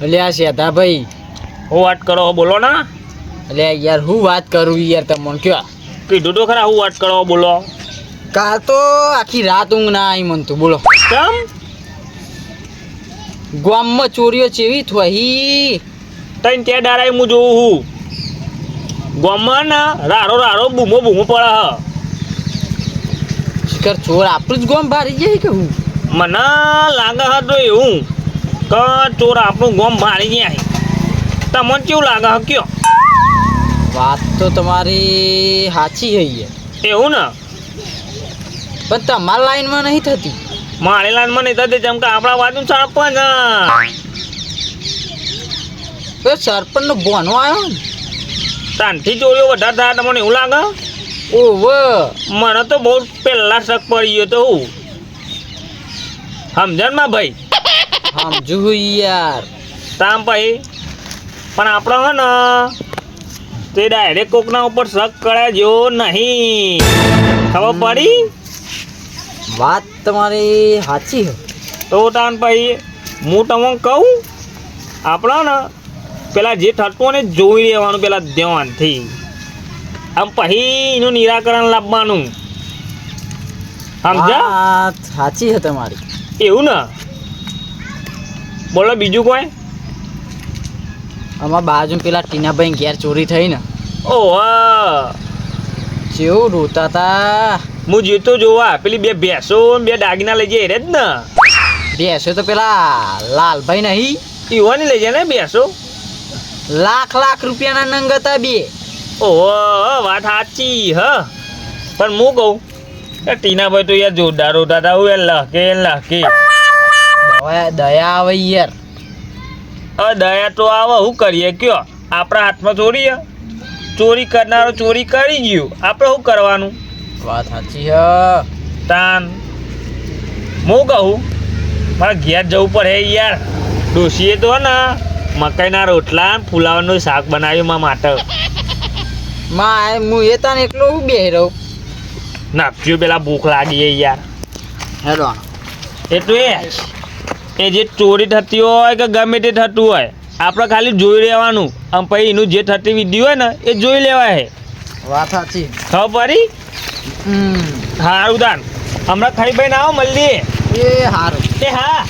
એટલે આ શેતા ભાઈ. હું વાત કરો બોલો ના. એટલે યાર હું વાત કરું યાર તમને કયો? કીધું તો ખરા હું વાત કરો બોલો. કાલ તો આખી રાત ઊંઘ ના આવી મન તો બોલો. કેમ? ગામમાં ચોરીઓ ચેવી થઈ તઈને ત્યાં ડારાય હું જોઉં હું ગામમાં ના રારો રારો બૂમો બૂમો પડે હ. શિખર ચોર આપણું જ ગામ ભારી જાય કે હું? મને લાગે હ તો એવું કે ચોર આપણું ગોમ મારી ગયા તમને કેવું લાગે હ કયો? વાત તો તમારી સાચી હઈ એવું ને? પણ તમારા લાઈનમાં નહીં થતી. મારી લાઈનમાં નહીં થતી જેમ કે આપણા વાતનું સરપંચ એ સરપંચનો બોનો આવ્યો ને. તાનથી ચોરીઓ વધારે થાય તમને એવું લાગે? ઓવ. મને તો બહુ પહેલા શક પડી ગયો તો હું. સમજણમાં ભાઈ? સમજુ યાર તામ ભાઈ પણ આપણે હે ને તે ડાયરેક્ટ કોકના ઉપર શક કરાય જેવો નહીં. ખબર પડી? વાત તમારી સાચી તો તાન ભાઈ હું તમને કહું આપણે ને પેલા જે થતું હોય ને જોઈ લેવાનું પેલા ધ્યાનથી. આમ પછી એનું નિરાકરણ લાવવાનું. સમજા સાચી છે તમારી. એવું ને? બોલો બીજું કોઈ? આમાં બાજુ પેલા ટીનાભાઈ ઘેર ચોરી થઈ ને. ઓહ જેવું રોતા તા. હું જીતો જોવા. પેલી બે ભેંસો બે દાગીના લઈ જાય જ ને. બેસો તો પેલા લાલભાઈ નહીં. ઈવાની લઈ જાય ને ભેંસો? લાખ લાખ રૂપિયાના નંગ હતા બે. ઓહો વાત સાચી હ. પણ હું કહું એ ટીનાભાઈ તો યાર જોરદાર રોતા હતા હું એ લહકે લહકે દયા દયા આવે યાર. હવે દયા તો આવે શું કરીએ કયો? આપણા હાથમાં ચોરી હે? ચોરી કરનારો ચોરી કરી ગયું. આપણે શું કરવાનું? વાત સાચી છે તાન. હું કહું? મારે ઘેર જવું પડે યાર. ડોશીએ તો ને મકાઈના રોટલા ને ફુલાવાનું શાક બનાવ્યું મા માટે. માં હું એ તાને એકલો હું બે રહું? નાખ્યું પેલા ભૂખ લાગી યાર. હેલો એટલું એ એ જે ચોરી થતી હોય કે ગમે તે થતું હોય આપણે ખાલી જોઈ લેવાનું. આમ પછી એનું જે થતી વિધિ હોય ને એ જોઈ લેવાય હે. વાત સાચી. ખબર પડી? હમ. સારું દાન હમણાં ખાઈ ભાઈ ના આવો મળીએ. એ સારું એ હા.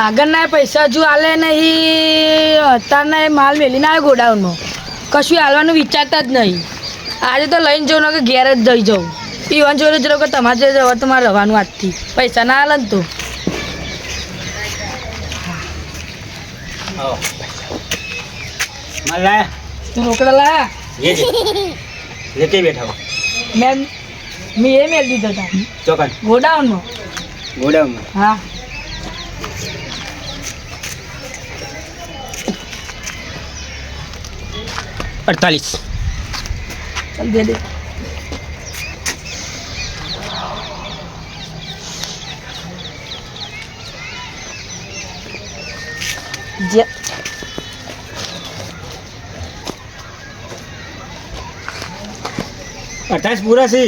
આગળના પૈસા હજુ આલે નહીં. અત્યારના એ માલ મેલીને આવે ગોડાઉનમાં. કશું હાલવાનું વિચારતા જ નહીં. આજે તો લઈને જવું ને કે ઘેર જ જઈ જવું. પીવાનું જોઈને જ રહો કે તમારે જે જવા તમારે રહેવાનું આજથી. પૈસા ના હાલ તો. તું રોકડા લાયા? લેતે બેઠા મેં મેં એ મેલ દીધો તા. ચોકન. ગોડાઉનમાં ગોડાઉનમાં હા. અડતાલીસ. ચાલ દે દે. જે અડતાલીસ પૂરા છે?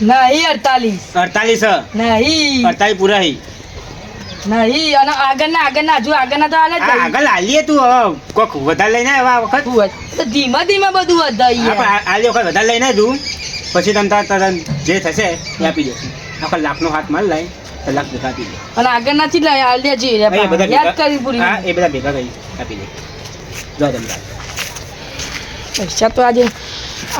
નહીં અડતાલીસ. અડતાલીસ નહીં. અડતાલીસ પૂરા છે. નહીં અને આગળના આગળના હજુ આગળના તો હાલે આગળ હાલીએ તું કોક વધારે લઈને આવ્યા વખત? ધીમે ધીમે બધું વધારે હા, પણ આ- આલી વખત વધારે લઈને તું. પછી તમ તાર- જે થશે એ આપી દેશું આખા લાખનો હાથ માલ લાય. લાખ ભેગા આપી દે. અને આગળના થી લઈ આ લેજે યાદ કરી પૂરી. હા એ બધા ભેગા કરી આપી દે. જો તમે પૈસા તો આજે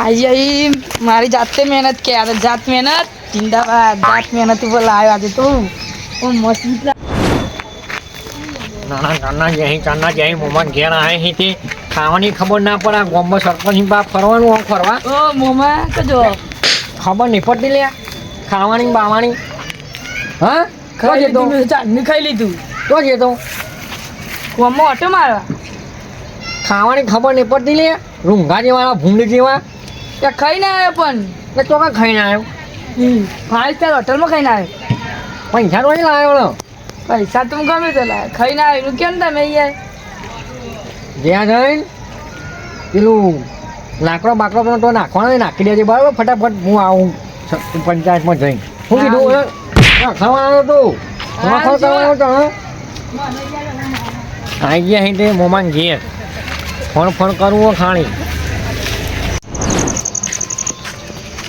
આજે અહીં મારી જાતે મહેનત કે આ જાત મહેનત જિંદાબાદ જાત મહેનત ઉપર લાવ્યો આજે તો. હું મસ્ત નાના નાના જ્યાં કાના જ્યાં મોમાન ઘેર આવે અહીંથી તે ખાવાની ખબર ના પડે આ ગોમ્બો સરપંચ બા ફરવાનું આમ ફરવા. ઓ મોમા તો જો ખબર નહીં પડતી લે ખાવાની ને બાવાની. હા? ખાઈ લીધું. ચાંદની ખાઈ લીધું. તો જે તો કોમો ઓટો મારવા ખાવાની ખબર નહીં પડતી લે. રૂંઘા જેવા ભૂંડી જેવા. ત્યાં ખાઈને આવ્યો પણ. એ તો કાંઈ ખાઈને આવ્યો. ફાઇવ સ્ટાર હોટલમાં ખાઈને આવ્યો. પૈસા તો અહીં લાવ્યો પૈસા તો હું ગમે તે લાવે ખાઈને આવ્યું. કેમ તમે અહીંયા? જ્યાં જઈને પેલું લાકડો બાકડો પણ તો નાખવાનો નાખી દેજે બરાબર. ફટાફટ હું આવું પંચાયતમાં જઈને. શું કીધું ખાવાનો તો? ગયા અહીં મોમાં ઘેર. ફોન ફોન કરવો ખાણી.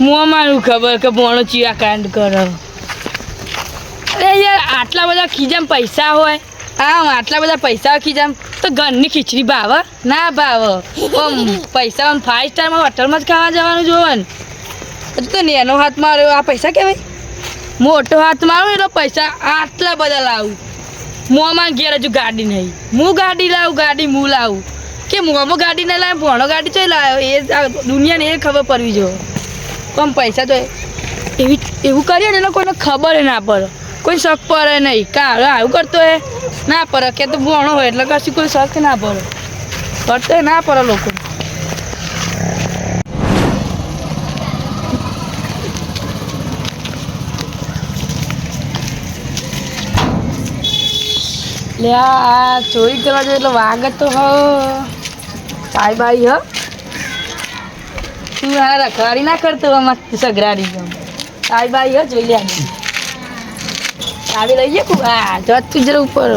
મું મારું ખબર કે ભણો ચિયા કાંડ કરો. અરે યાર આટલા બધા ખીજામ પૈસા હોય? હા આટલા બધા પૈસા ખીજામ. તો ઘરની ખીચડી ભાવ ના ભાવ. પૈસા ફાઇવ સ્ટારમાં હોટલમાં જ ખાવા જવાનું જોવે ને. હજુ તો નેનો હાથમાં આ પૈસા કહેવાય મોટો હાથ મારું એટલે પૈસા આટલા બધા લાવું. મોંમાં ઘેર હજુ ગાડી નહીં. હું ગાડી લાવું, ગાડી હું લાવું. કે મોમાં ગાડી નહીં લાવે ભણો ગાડી ચોય લાવ્યો એ દુનિયાને એ ખબર પડવી જોઈએ. કોમ પૈસા તો એવી, એવું કરીએ ને એટલે કોઈને ખબર ના પડે. કોઈ શક પડે નહીં. કાળો આવું કરતો હે ના પડે. કે તો ભણો હોય એટલે કશું કોઈ શક ના પડે. કરતો ના પડે લોકો. લે આ ચોરી કરવા જોઈએ એટલે વાગે તો હો. સાઈ બાઈ હો. તું આ રખવાડી ના કરતો આમાં સગરાડી ગયો સાઈ બાઈ હો, જોઈ લે આવી લઈએ કુ હા જો તું જરા ઉપર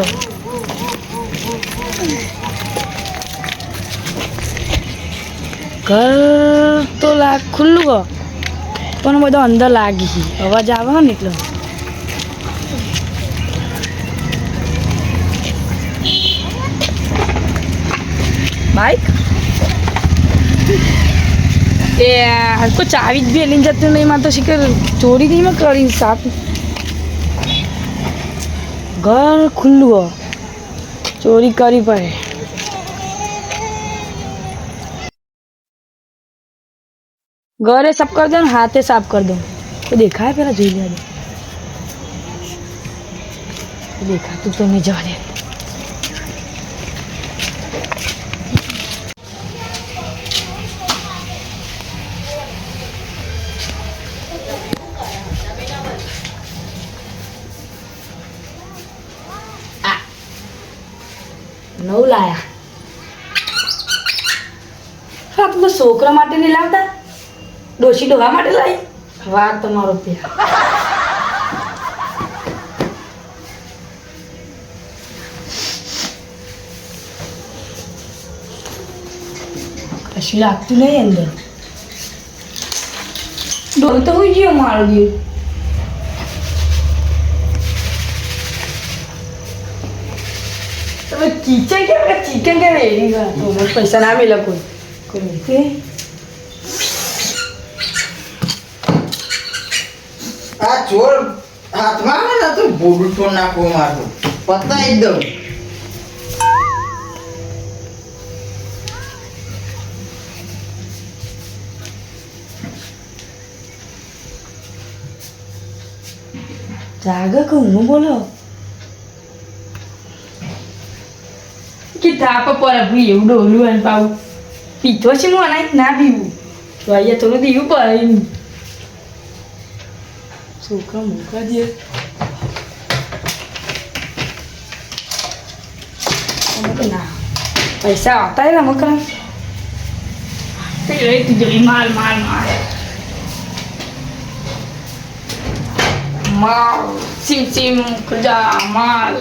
ઘર તો લાગ ખુલ્લું પણ બધો અંદર લાગી અવાજ આવે ને એટલે. બાઈક એ આ કોઈ ચાવી જ બી લઈને જતું નહીં માં તો શીખર ચોરી નહીં માં કરી સાપ ઘર ખુલ્લું હો ચોરી કરી પડે ઘરે સાફ કરી દો ને હાથે સાફ કરી દો તો દેખાય પેલા જોઈ લે દેખાતું તો નહીં જવા દે નવ લાયા હા તમે છોકરા માટે નહીં લાવતા ડોશી ડોહા માટે લાવી વાત તમારો પ્યાર. કશું લાગતું નહીં અંદર? ડોલ તો હોય ગયો મારો ગયો તમે કિચન કેમ ચિકન કેમ એની ગયા તો પૈસા ના મેલા કોઈ. કોઈ રીતે આ ચોર હાથમાં આવે ને, તો બોડું તો નાખવું મારું. પતાઈ જ દઉં જાગે કે હું બોલો? કે તાપ પર ભી એવું ડોલું અને પાવું પીતો છે હું અનાય ના પીવું. તો અહીંયા થોડું દીવું પડે છોકરા મૂકા દે ના પૈસા આવતા ને મકરા જઈ માલ માલ માલ માલ sim sim, kerja mal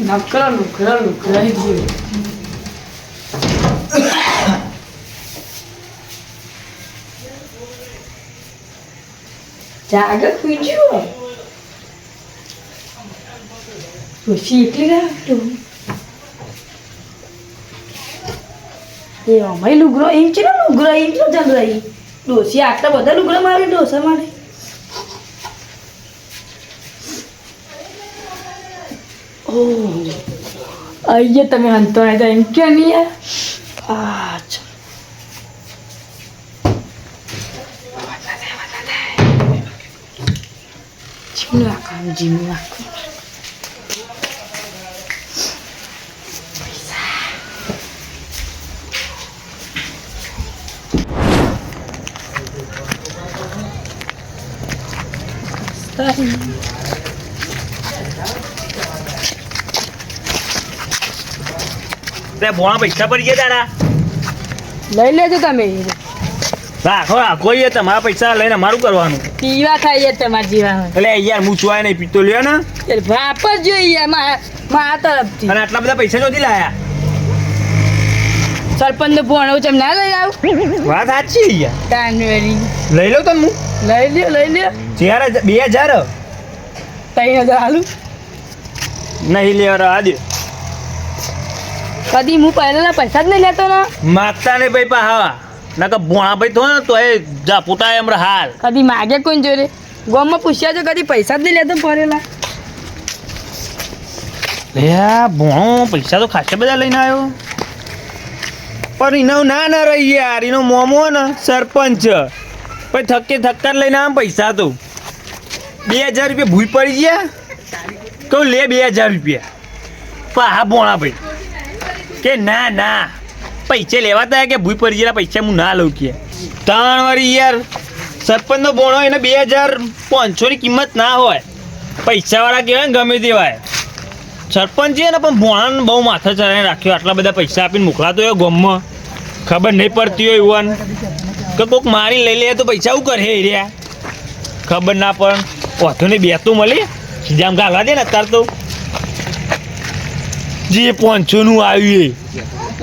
નકરા લુકરા લુકરા જ જાગે ખુજ્યો પછી એટલી રાખતો એ અમાય લુગરો એમ છે ને લુગરો એમ છે ચાલ રહી ડોસી આટલા બધા લુગરા મારે ડોસા મારે ઓહ આઈએ તમે હંતો એમ કે નહીં યાર અચ્છા જીમનું રાખવાનું જીમનું રાખવાનું Sorry. તે ભોણા પૈસા પડી ગયા તારા લઈ લેજો તમે રાખો રાખો એ તમારા પૈસા લઈને મારું કરવાનું. પીવા ખાઈએ તમારા જીવા એટલે યાર હું ચોય નહીં પીતો લ્યો ને. વાપર જોઈએ મારા તરફથી. અને આટલા બધા પૈસા નથી લાયા? સરપંચ ને છે એમ ના લઈ આવું. વાત સાચી યાર. જાન્યુઆરી. લઈ લો તમે લઈ લ્યો લઈ લ્યો. ચાર બે હજાર. ત્રણ હજાર હાલું નહીં લેવા આ દે. કદી હું પહેલા પૈસા જ નહીં લેતો ને. માગતા નહીં ભાઈ પાહા. ના કે ભોણા ભાઈ થો ને તો એ જાપુટા એમ હાલ. કદી માગે કોણ જોડે? ગામમાં પૂછ્યા છે કદી પૈસા જ નહીં લેતો ફરેલા. લે ભોણો પૈસા તો ખાસા બધા લઈને આવ્યો પણ એનો ના ના રહી યાર એનો મોમો ને સરપંચ. પછી થકે થક્કા જ લઈને આમ પૈસા તો. બે હજાર રૂપિયા ભૂઈ પડી ગયા. કહું લે બે હજાર રૂપિયા. પણ હા ભોણા ભાઈ કે ના ના. પૈસે લેવાતા કે ભૂઈ પડી જેલા પૈસા હું ના લઉં કે. ત્રણ વાળી યાર, સરપંચનો બોણો એને બે હજાર પાંચસોની કિંમત ના હોય. પૈસાવાળા કહેવાય ને ગમે તેવાય. સરપંચ છે ને પણ ભોણાને બહુ માથે ચડાવીને રાખ્યો, આટલા બધા પૈસા આપીને મોકલાતો હોય ગમમાં. ખબર નહીં પડતી હોય યુવાન. કે કોઈક મારી લઈ લે તો પૈસા શું કરે એ રહ્યા? ખબર ના પણ ઓથો ને બે તું મળી જેમ ગાલવા દે ને અત્યારે તો. જે પાંચસોનું આવ્યું એ.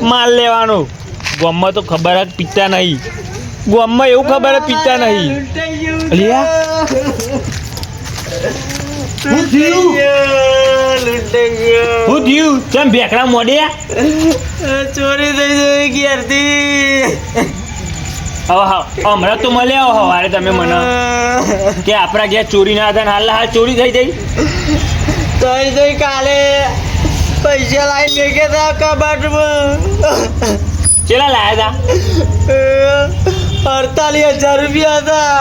માલ લેવાનો. ગોમમાં તો ખબર જ પીતા નહીં. ગોમમાં એવું ખબર જ પીતા નહીં. હું થયું? ચમ ભેકડા મોડ્યા? ચોરી થઈ ગઈ ઘેરથી. હમણાં તો મળ્યા હો હવારે તમે મને. કે આપણા ઘેર ચોરી ના હતા હાલ હાલ ચોરી થઈ જઈ થઈ જઈ કાલે પૈસા લાવી મેકે હતા કબાટમાં. ચેલા લાયા હતા અડતાલીસ હજાર રૂપિયા હતા.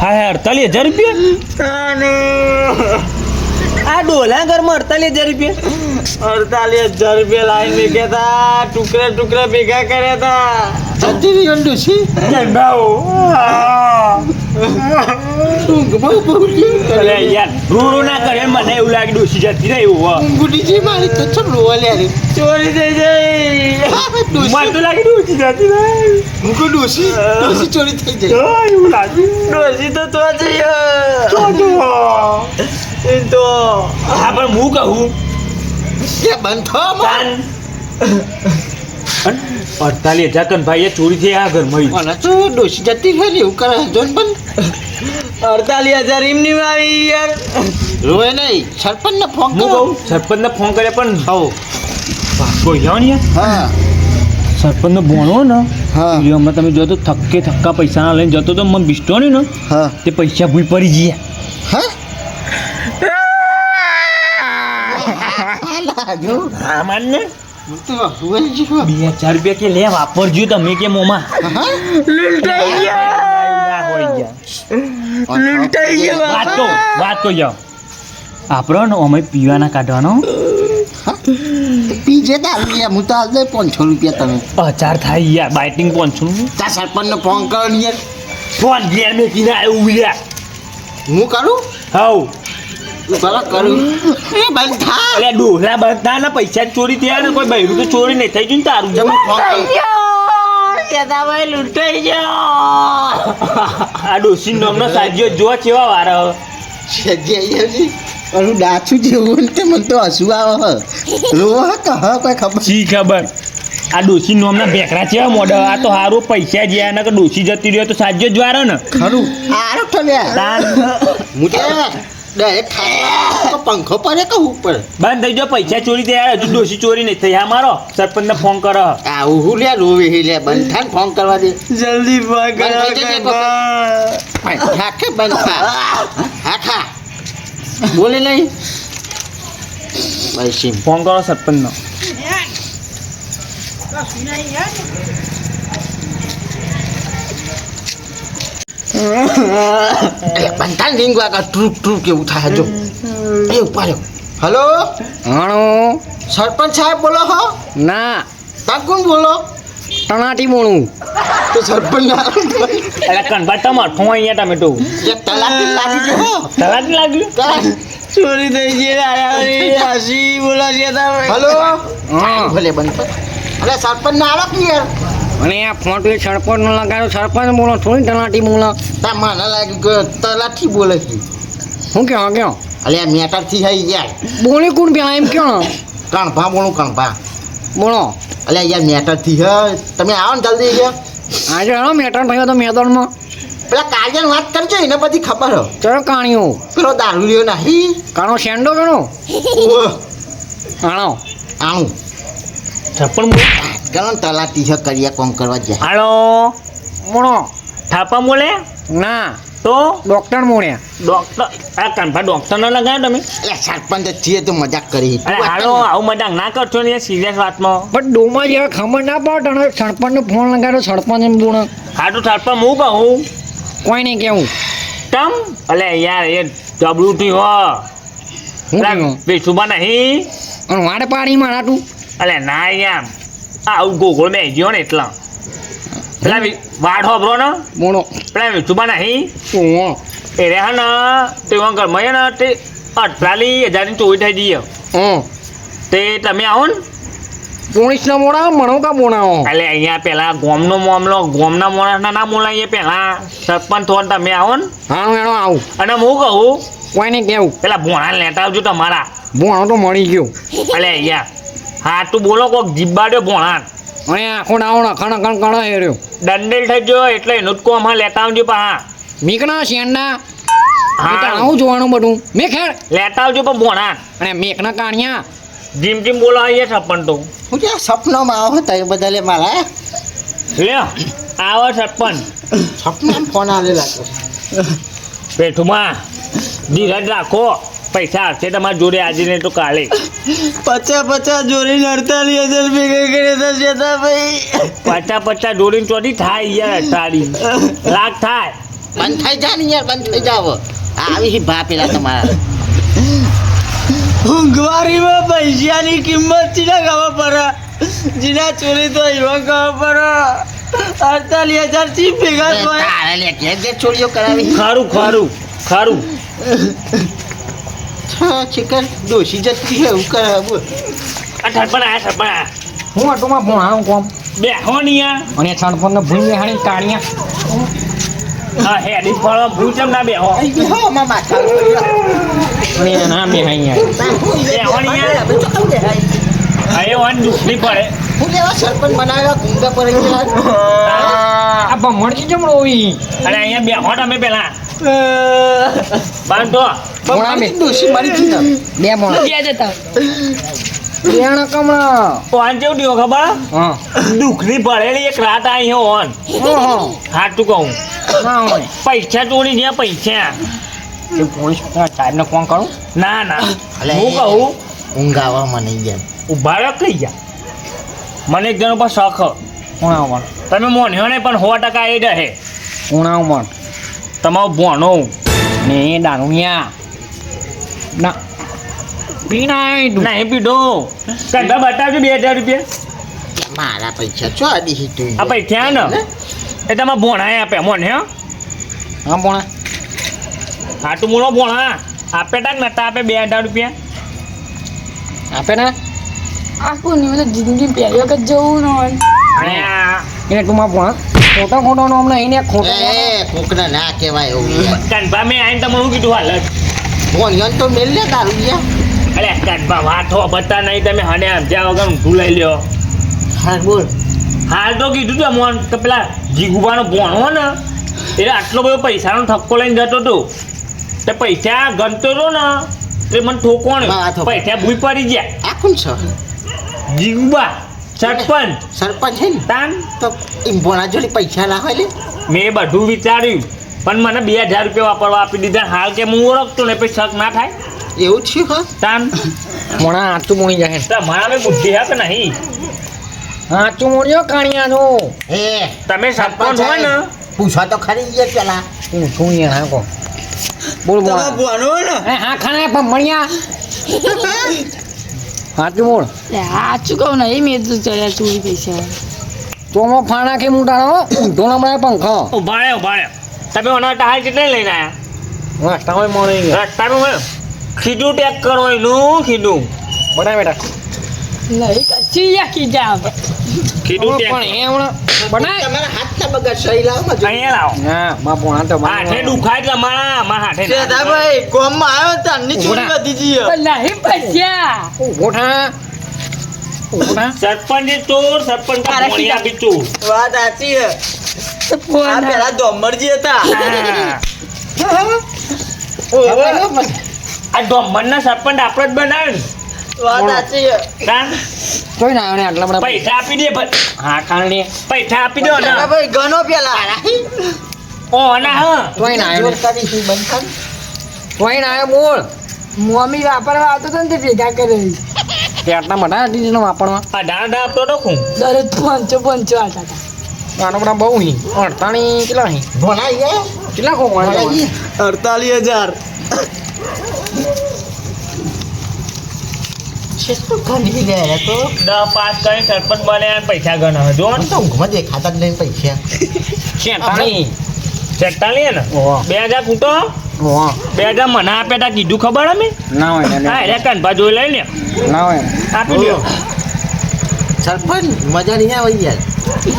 હા હા અડતાલીસ હજાર રૂપિયા? આ ડોલા ઘરમાં અડતાલીસ હજાર રૂપિયા? અડતાલીસ હજાર રૂપિયા લાવી મેકે હતા ટુકડા ટુકડા ભેગા કર્યા તા જતી રહી અલે યાર રૂડું ના કરે મને એવું લાગે ડોસી જતી રહી એવું ગુડીજી મારી તો ચમ રોવા લે ચોરી થઈ જઈ મને તો લાગે ડોસી જતી રહી. મુકો ડોસી ડોસી ચોરી થઈ જાય એવું લાગ્યું. ડોસી તો તો જઈ તો. હા પણ હું કહું. કે બંધો અડતાલીસ હજાર કન ભાઈ ચોરી થઈ આ ઘરમાં મને તો ડોસી જતી છે એવું કરે જોન પણ. અડતાલીસ હજાર એમની આવી યાર. રોય નહીં સરપંચ ને ફોન કરો. કહું સરપંચને ફોન કરે પણ હો કોઈ જાવ ને યાર. હા. સરપંચનો ભણો ને હા. વિડીયોમાં તમે જો તો થક્કે થક્કા પૈસા ના લઈને જતો તો મને બિસ્ટો નહીં ને હા. તે પૈસા ભૂલ પડી ગયા. હા? લાગ્યો હા માન ને હું જ કે લે વાપરજો તમે કે મોમાં વાત તો વાત તો જાઓ આપણો અમે પીવાના કાઢવાનો પીજે દારૂ યાર હું તો પાંચસો રૂપિયા તમે હજાર થાય યાર બાઇટિંગ પાંચસો તા સરપંચ ને ફોન કરો યાર ફોન ઘેર મેકીને આવ્યું યાર હું કરું હવ એ બંધ ડોહલા ના પૈસા જ ચોરી થયા ને કોઈ બૈરું તો ચોરી નહીં થઈ ગયું ને તારું જમ ફોન લૂંટાઈ ગયો. આ ડોસી નામનો સાજ્યો જો છે. વારો અરું જેવું તે મને તો હસવું આવે હ. રોવા કહ કોઈ ખબર. શી ખબર? આ ડોસી નોમના બેકરા છે મોઢા આ તો સારું પૈસા જ્યાં ને કે ડોસી જતી રહ્યો તો સાજ્યો જ વારો ને. ખરું. આરો તો હું તો ડાયરેક્ટ ખાતો પંખો પડે કે ઉપર બંધ થઈ જાઓ પૈસા ચોરી થયા હજુ ડોસી ચોરી નહીં થઈ. આ મારો સરપંચને ફોન કરો. આવું હું લે રોવે હી લે બંધ થાય ફોન કરવા દે. જલ્દી ફોન બંધ થઈ થા કે બંધ થા. હા થા બોલે નહીં. પૈસી ફોન કરો સરપંચનો. બંધાન રીંગ વાગા ટ્રુક ટ્રુક કેવું થાય જો એ ઉપાડ્યો. હલો? હાણો. સરપંચ સાહેબ બોલો હો. ના. તા કોણ બોલો? તણાટી મોણું તો સરપંચ ના એટલે કનબા તમાર ફોન અહીંયા ટમેટો એ તલાટી લાગી ગયો તલાટી લાગ્યું ચોરી થઈ ગઈ હસી બોલા છે હલો? હા. ભલે બંધ. અરે સરપંચ ના આલો કે યાર અને આ ફોન એ સરપંચ નો લગાડો સરપંચ બોલો થોડી તલાટી બોલો. તા મને લાગ્યું કે તલાથી બોલે છે. હું કહો કહો અલ્યા મેટરથી હઈ યાર બોલી કોણ પેલા એમ કહો કણભા બોલું કણભા. બોલો. અલે યાર મેટરથી હે. તમે આવો ને જલ્દી કે આજે આવો મેટર ભાઈ તો મેદાનમાં. પેલા કાજન વાત કરજો એને બધી ખબર હો. ચલો કાણીઓ. પેલો દારૂ લ્યો નહીં. કાણો શેન્ડો ગણો? આણો આણો. ચાલો ને તલાટી છે કરીએ કોમ કરવા જાય. હાલો. મોણો. થાપા બોલે ના. તો? ડોક્ટર મોણ્યા. ડોક્ટર? આ કાનભા ડોક્ટર ન લગાવ્યો તમે? એટલે સરપંચ જ છીએ તો મજાક કરી. અરે હાલો આવું મજાક ના કરશો ને સિરિયસ વાતમાં. પણ ડોમાં જેવા ખબર ના પડે તને સરપંચનો ફોન લગાડો સરપંચ એમ બોણ હા તો થાપા હું કહું? કોઈ નહીં કેવું. તમ? અલે યાર એ ડબલ્યુટી હો. હું કહ્યું નહીં. અને વાડે પાડી મારા તું અલે ના યાર. આ આવું ગોગોળ બે ગયો ને એટલા. પેલા વાઢો બ્રો ને. મોણો પેલા બેસુબા નહીં એ રે હા ને તે અંકલ મેં ને તે અઠતાલીસ હજારની ચોરી થઈ જઈએ તે તમે આવો ને. પોણીસના મોડા મણો કા બોણાવો એટલે અહીંયા પેલા ગોમનો મામલો ગોમના મોણા ના બોલાવીએ પેલા. સરપંચ થો તમે આવો ને. હા એનો આવું. અને હું કહું કોઈ નહીં કેવું? પેલા ભોણા લેતા આવજો તમારા. ભોણો તો મળી ગયો. એટલે અહીંયા. હા તું બોલો કોક જીબ્બાડ્યો ભોણા અને આખો ડાવો નખણ નખણ કણો હેર્યો દંડેલ થઈ ગયો એટલે એનું જ કોમ હા લેતા આવજો પા મીકણા શેરના હા. આવું જોવાનું બધું. મેં ખેર? લેતા આવજો પણ ભોણા અને મેકના કાણિયા? જીમ જીમ બોલો અહીંયા છપ્પન તો. હું ક્યાં સપનામાં આવો તો એ બધા લે મારા લ્યો આવો છપ્પન. સપનામાં ફોન આવેલા પેઠુમાં ધીરજ રાખો. પૈસા હશે તમારા જોડે આજે ને તો કાલે. પચાસ પચાસ જોડીને અડતાલીસ હજાર ભેગા કર્યા હતા ભાઈ પચાસ પચાસ જોડી ચોથી થાય યાર તારી લાખ થાય. બંધ થઈ જા ને યાર બંધ થઈ જાવ આવી ભા પેલા તમારા. ઊંઘવારીમાં પૈસાની કિંમત છે ને ખબર પડે. જીના ચોરી તો એવા ખબર પડે. અડતાલીસ હજારથી ભેગા થાય. તારે લે કે જે ચોરીઓ કરાવી. ખરું ખરું ખરું. ચિકન ડોસી જતી એવું કરે બોલ આ સરપંચ હું આટોમાં ભોણાવું કોમ? બે હો અને છણપણ સરપંચને ભૂલ હાણી કાણિયા. હા હેડી ફળો ભૂલ કેમ ના બે હો? હો મામા માથા અને ના બે યાર બે હો ને યાર અરે વાન દુખની પડે. હું કેવા સરપંચ બનાવ્યા ગુંગા પર આ ભમણજી જમણો રોવી અને અહીંયા બે તમે પેલા. બાંધો. બે જતા બેણ કમળા જેવું દિયો ખબર? હા. દુખની પડેલી એક રાત આવી હો ઓન. ઓહો. કહું. પૈસા ચોરી જ્યાં પૈસા. સાહેબ પોલીસ સાહેબને ફોન કરું? ના ના. હું કહું ઊંઘ આવવા મને ગયા ઊભા રહો કઈ ગયા મને એક જણો પર શોખ. કોણા ઉપર તમે મોન્યો ને પણ સો ટકા એ રહે કોણા ઉપર તમારો ભોણો. ને એ દારૂણિયા ના. પીના તું નહીં પીધો. કંધા બતાવજો બે હજાર રૂપિયા. મારા પૈસા છો આડી હી તું આ પૈસા ને? એ તમે ભોણા આપે મોન્યો હા. ભોણા. હાટું મૂળો ભોણા. આપે તાક નતા આપે બે હજાર રૂપિયા. આપે ને? આખું નહીં તો જિંદગી પહેલી વખત જવું ને આ એને તું માં ભોણા. ખોટો ખોટો નો હમણાં એને ખોટો એ કોકને ના કહેવાય એવું કંધા મેં આઈને તમને શું કીધું હાલ ફોન યન તો મેલ લે તારું ગયા અરે કંધા વાતો બતા નહીં તમે હને સમજ્યા વગર ભૂલાઈ લઈ લ્યો. હા બોલ. હાલ તો કીધું તું મોન તો પેલા જીગુબાનો ભોણો ને એટલે આટલો બધો પૈસાનો ઠપકો લઈને જતો હતો. તે પૈસા ગણતો હતો ને તે મને ઠોકોણ હા, ઠોકો. પૈસા ભૂઈ પડી ગયા. આ કોણ છે? જીગુબા. સરપંચ. સરપંચ છે ને? તાન. તો એમ જોડી જોડે પૈસા ના હોય લે. મેં બધું વિચાર્યું. પણ મને બે હજાર રૂપિયા વાપરવા આપી દીધા. હાલ કે હું ઓળખતો ને પછી શક ના થાય. એવું થયું હા. તાન. મોણા હાચું મોણી જાય તમારા મેં બુદ્ધિ હે કે નહીં? આંચું મોણ્યો કાણિયા નો એ તમે સરપંચ હોય ને. પૂછવા તો ખરી યાર પેલા. શું યાર હા કો બોલ બોલ હા ખાણા ને. હા ખાના ભમણિયા હાચું બોલ. આ ચૂકવ નહીં મેં તો ચડ્યા ચોરી પૈસા. મો ફાણા કે મુટાણો ઊંધો મળે પંખો ભાડે ઊભા તમે ઓના ટાળ કેટલે લઈને આવ્યા રસ્તા હોય મળી ગયા રસ્તામાં સીધું ટેક કરો એનું સીધું બધા બેટા. નહીં કશું સિયા કીધું પણ એ હમણાં બનાય. તમારા હાથ ના બગાડ સહી લાવો મજૂર. અહીંયા લાવો. ના મા પોણા તો હાથે દુખાય તમારા મારા હાથે ના શેઠાભાઈ ગોમમાં આવ્યો તારની ચોરી ઉભરા. વધી નહીં પૈસા ઊભો થા. ઊભો થા. સરપંચ ચોર સરપંચ તારે મોણી આપી ચોર વાત સાચી ફોન પેલા ધોમરજી હતા. હા. આ ડોમરના સરપંચ આપણે જ બનાવે ને વાત સાચી છે. કાં? જોઈ ના આને આટલા બધા પૈસા આપી દે ભઈ. હા કારણે પૈસા આપી દો ને. શેઠાભાઈ ગણો પેલા. ઓ ના હા. ના કર. જોઈ ના બોલ. મમ્મી વાપરવા આવતો હતો ને તે ભેગા કરે. તે આટલા ડીજનો વાપરવા. આ આપતો તો ખું દરરોજ પાંચસો પંચો આવતા હતા. આનો બધા બહુ હી અડતાણી કેટલા હી ભણાઈ ગયા કેટલા ખો ભણાઈ ગયા. અડતાલીસ હજાર. કેટલું ગંધી ગયા તો દસ પાસ સરપંચ ગણા. જો તો ઊંઘમાં દેખાતા જ નહીં પૈસા. છેતાણી છેતાલીસ ને? બે હજાર કૂટો બે હજાર મને આપ્યા કીધું ખબર અમે? ના હોય ને હા એટલે કનભા જોઈ લઈ ને ના હોય. આપી દો. સરપંચ મજા નહીં આવે યાર.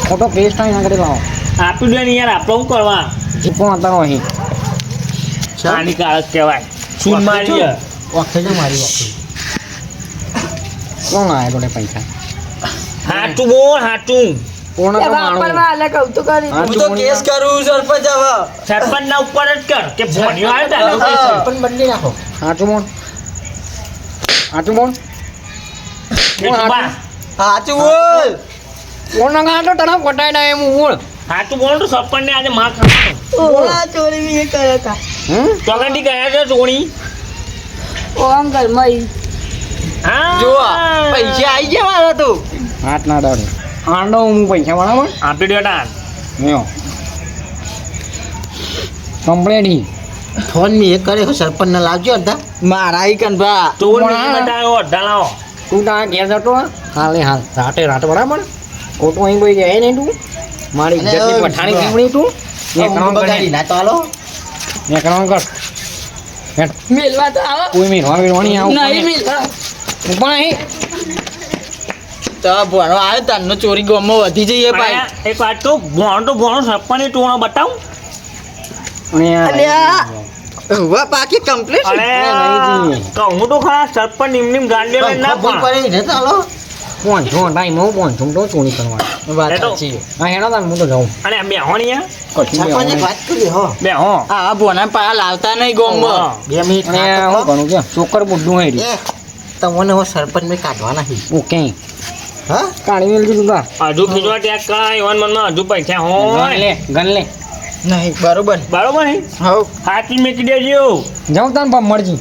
ખોટો પેસ્ટ હોય ના કરી લાવો. આપી દો ને યાર આપણે શું કરવા? ચીપો હતા અહીં. હાનિકારક કહેવાય. સૂન મારી વખતે મારી વખતે. કોણ આવ્યો જોડે પૈસા? હાચું બોલ હાચું. કોણ તો માણો? વાપરવા એટલે કહું તો કરી. હું તો કેસ કરું સરપંચ હવે સરપંચ ના ઉપર જ કર કે ભણ્યો આવે તારે સરપંચ બદલી નાખો. હાચું બોલ. હાચું બોલ. હાચું. બોલ. કોણ ના ગાંઠો તને કોટાઈ ના એમ બોલ. હાચું બોલ તો સરપંચ ને આજે માર ખાવાનો ઓલા ચોરી એ કર્યા હતા. હમ? ચોકડી ગયા છે ચોણી ઓ અંકલ મય હા જો પૈસા આવી ગયા મારા તો. હાથ ના દાડે. આંડો હું પૈસા આપી દો કમ્પ્લેટ ફોન મેં એક કર્યો સરપંચ ને લાવજો અડધા. મારા ઈ અડધા લાવો. તું તારા ઘેર જતો હા? હાલે હાલ. રાતે રાતે બરાબર. ખોટું અહીં કોઈ જાય નહીં તું. મારી પઠાણી જો. તું. ને કામ બગાડી ના તો હાલો. ને કામ કર. મેલવા તો આવો. કોઈ મીરવા મીરવાની આવું. નહીં મેલવા. ઉપર અહીં તો ભણો આવ્યો તારનો ચોરી ગોમમાં વધી જઈએ ભાઈ. એક વાત તો ભણો તો ભણો સરપંચ ટોણો બતાવું. અને આ- અલ્યા. પાકી કમ્પ્લીટ અરે કહું તો ખરા સરપંચ નિમ નિમ ગાંડી ના ખબર પણ પડે ને તો હાલો. પોંચો ટાઈમ હું તો ચોરી કરવાની વાત સાચી હા હેડો તાન હું તો જાઉં. અને બે હોણીયા સરપંચ વાત કરી હો. બે હો આ ભોના પા લાવતા નહીં ગોમ બે મિનિટ હું કરું કે ચોકર બુડ્ડું હોય એ તમને હું સરપંચ મેં કાઢવાના છે ઓકે હા? કાઢી તું તાર હજુ ખીચવા ત્યાં કાંઈ વન મનમાં હજુ પૈસા હોય. લે ગન લે. નહીં બરોબર. બરોબર નહીં? હવ. હાથી મેકી દેજો. જાઉં તાન પણ મરજી.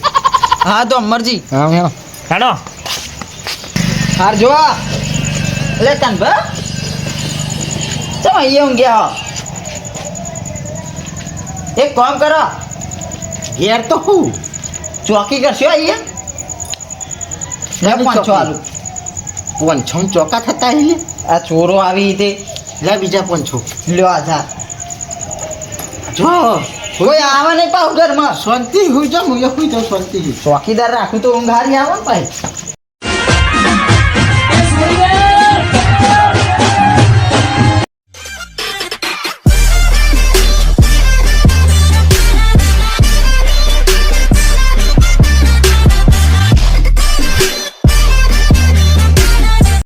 હા તો મરજી. હા હેડો હેડો. હાર જો લે કનભા ચમ અહીંયા હું? ગયા એક કામ કરો. ઘેર તો હું? ચોકી કરશો અહીંયા? ચોકી. આલુ. પંછો ચોકા થતા એટલે આ ચોરો આવી તે લે બીજા પંછો લ્યો આધાર જો. કોઈ આવે નહીં ઘરમાં શાંતિ હુઈ જાઉં હું જાઉં શાંતિ ચોકીદાર રાખું તો ઊંઘ હારી આવે ને ભાઈ.